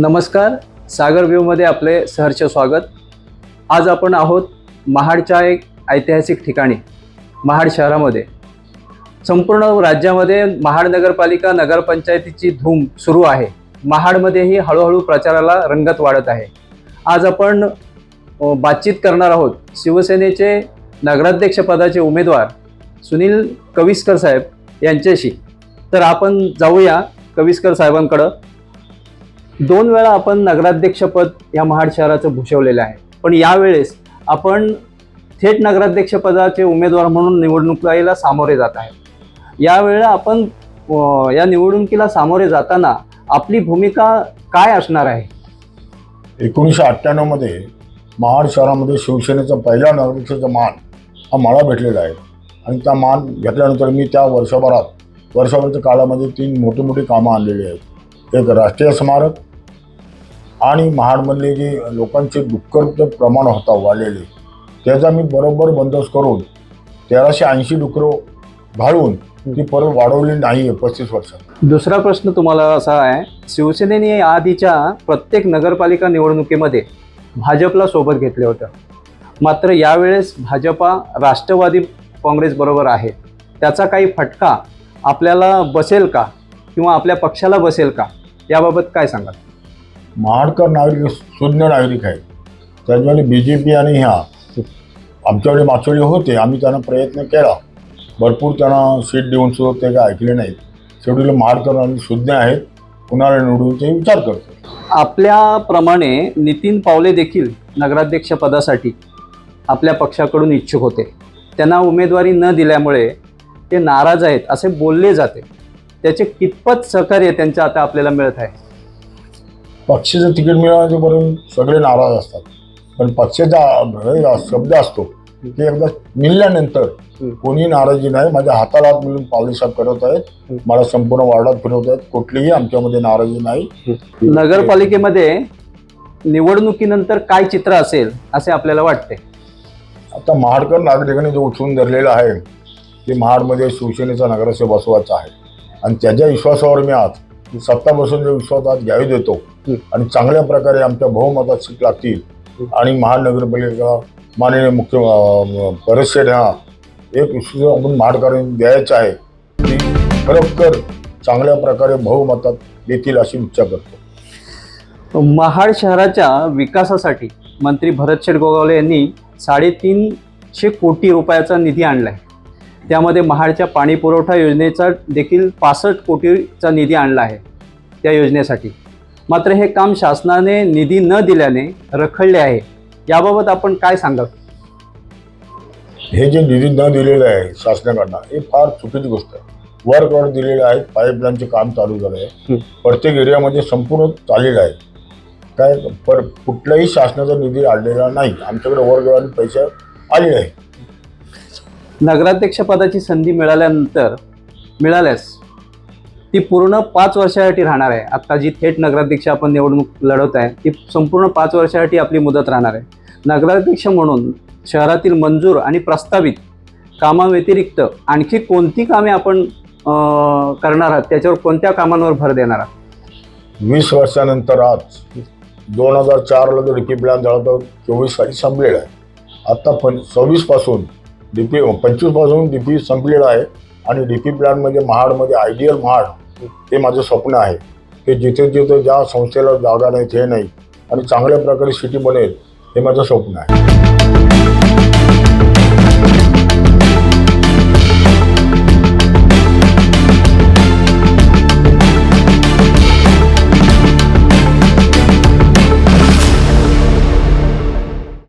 नमस्कार सागर व्ह्यूमध्ये आपले सहर्ष स्वागत. आज आपण आहोत महाडच्या एक ऐतिहासिक ठिकाणी महाड शहरामध्ये. संपूर्ण राज्यामध्ये महाड नगरपालिका नगरपंचायतीची धूम सुरू आहे. महाडमध्येही हळूहळू प्रचाराला रंगत वाढत आहे. आज आपण बातचीत करणार आहोत शिवसेनेचे नगराध्यक्षपदाचे उमेदवार सुनील कविस्कर साहेब यांच्याशी. तर आपण जाऊया कविस्कर साहेबांकडं. दोन वेळा आपण नगराध्यक्षपद या महाड शहराचं भूषवलेलं आहे. पण यावेळेस आपण थेट नगराध्यक्षपदाचे उमेदवार म्हणून निवडणुकीला सामोरे जात आहे. यावेळेला आपण या निवडणुकीला सामोरे जाताना आपली भूमिका काय असणार आहे? एकोणीसशे अठ्ठ्याण्णवमध्ये महाड शहरामध्ये शिवसेनेचा पहिला नगराध्यक्षाचा मान हा मला भेटलेला आहे. आणि त्या मान घेतल्यानंतर मी त्या वर्षभरात वर्षभराच्या काळामध्ये तीन मोठी मोठी कामं आणलेली आहेत. एक राष्ट्रीय स्मारक आणि महाडमधले जे लोकांचे डुक्करचं प्रमाण होता वाढलेले त्याचा मी बरोबर बंदोबस्त करून तेराशे ऐंशी डुकरं घालून ती परत वाढवली नाही आहे पस्तीस वर्षात. दुसरा प्रश्न तुम्हाला असा आहे शिवसेनेने आधीच्या प्रत्येक नगरपालिका निवडणुकीमध्ये भाजपला सोबत घेतले होतं. मात्र यावेळेस भाजपा राष्ट्रवादी काँग्रेसबरोबर आहे. त्याचा काही फटका आपल्याला बसेल का? किंवा आपल्या पक्षाला बसेल का? याबाबत काय सांगाल? महाडकर नागरिक शून्य नागरिक आहेत त्याच्यामुळे बी जे पी आणि ह्या आमच्याकडे माचोळी होते आम्ही त्यांना प्रयत्न केला. भरपूर त्यांना सीट देऊन सुद्धा ते काय ऐकले नाहीत. शेवटी महाडकर आणि शून्य आहेत कुणाला निवडूनचे विचार करतो आपल्याप्रमाणे नितीन पावले देखील नगराध्यक्ष पदासाठी आपल्या पक्षाकडून इच्छुक होते. त्यांना उमेदवारी न दिल्यामुळे ते नाराज आहेत असे बोलले जाते. त्याचे कितपत सहकार्य त्यांच्या आता आपल्याला मिळत आहे? पक्षाचं तिकीट मिळाल्यापर्यंत सगळे नाराज असतात. पण पक्षाचा शब्द असतो की एकदा मिळाल्यानंतर. कोणी नाराजी नाही. माझ्या हाताला हात मिळून पावलेसाहेब करत. आहेत. मला संपूर्ण वार्डात फिरवत आहेत. कुठलीही आमच्यामध्ये नाराजी नाही. नगरपालिकेमध्ये निवडणुकीनंतर काय चित्र असेल असे आपल्याला वाटते? आता महाडकर नागरिकांनी जो उठवून धरलेला आहे की महाडमध्ये शिवसेनेचा नगराध्यक्ष बसवायचा आहे. आणि त्याच्या विश्वासावर मी आज सत्ता बसून जो विश्वास आज घ्यावी देतो. आणि चांगल्या प्रकारे आमच्या बहुमतात सीट लागतील. आणि महानगरपालिका माननीय मुख्य परिषद हा एक विश्वास आपण महाडकरांनी द्यायचं आहे. की खरोखर चांगल्या प्रकारे बहुमतात देतील अशी इच्छा करतो. महाड शहराच्या विकासासाठी मंत्री भरत गोगावले यांनी साडेतीनशे कोटी रुपयाचा निधी आणला आहे त्यामध्ये महाडच्या पाणी पुरवठा योजनेचा देखील पासष्ट कोटीचा निधी आणला आहे. त्या योजनेसाठी. मात्र हे काम शासनाने निधी न दिल्याने रखडले आहे. याबाबत आपण काय सांगाल? हे जे निधी न दिलेलं आहे शासनाकडनं हे फार चुकीची गोष्ट आहे. वर्क ऑर्डर दिलेले आहेत पाईपलाईनचे काम चालू झालं आहे. प्रत्येक एरियामध्ये संपूर्ण चाललेलं आहे काय पर कुठलाही शासनाचा निधी आलेला नाही. आमच्याकडे वर्क आणि पैसे आले आहे नगराध्यक्ष पदाची संधी मिळाल्यानंतर मिळाल्यास ती पूर्ण पाच वर्षासाठी राहणार आहे. आत्ता जी थेट नगराध्यक्ष आपण निवडणूक लढवत आहे ती संपूर्ण पाच वर्षासाठी आपली मुदत राहणार आहे. नगराध्यक्ष म्हणून शहरातील मंजूर आणि प्रस्तावित कामाव्यतिरिक्त आणखी कोणती कामे आपण करणार आहात? त्याच्यावर कोणत्या कामांवर भर देणार आहात? वीस वर्षानंतर आज दोन हजार चारला जो डी पी प्लॅन झाला तो चोवीस साली संपलेला आहे. आत्ता पण सव्वीसपासून डी पी पंचवीसपासून डी पी संपलेला आहे. आणि डी पी म्हणजे महाडमध्ये आयडियल महाड हे माझं स्वप्न आहे. की जिथे जिथे ज्या संस्थेला जागा नाही ते नाही आणि चांगल्या प्रकारे सिटी बनेल हे माझं स्वप्न आहे.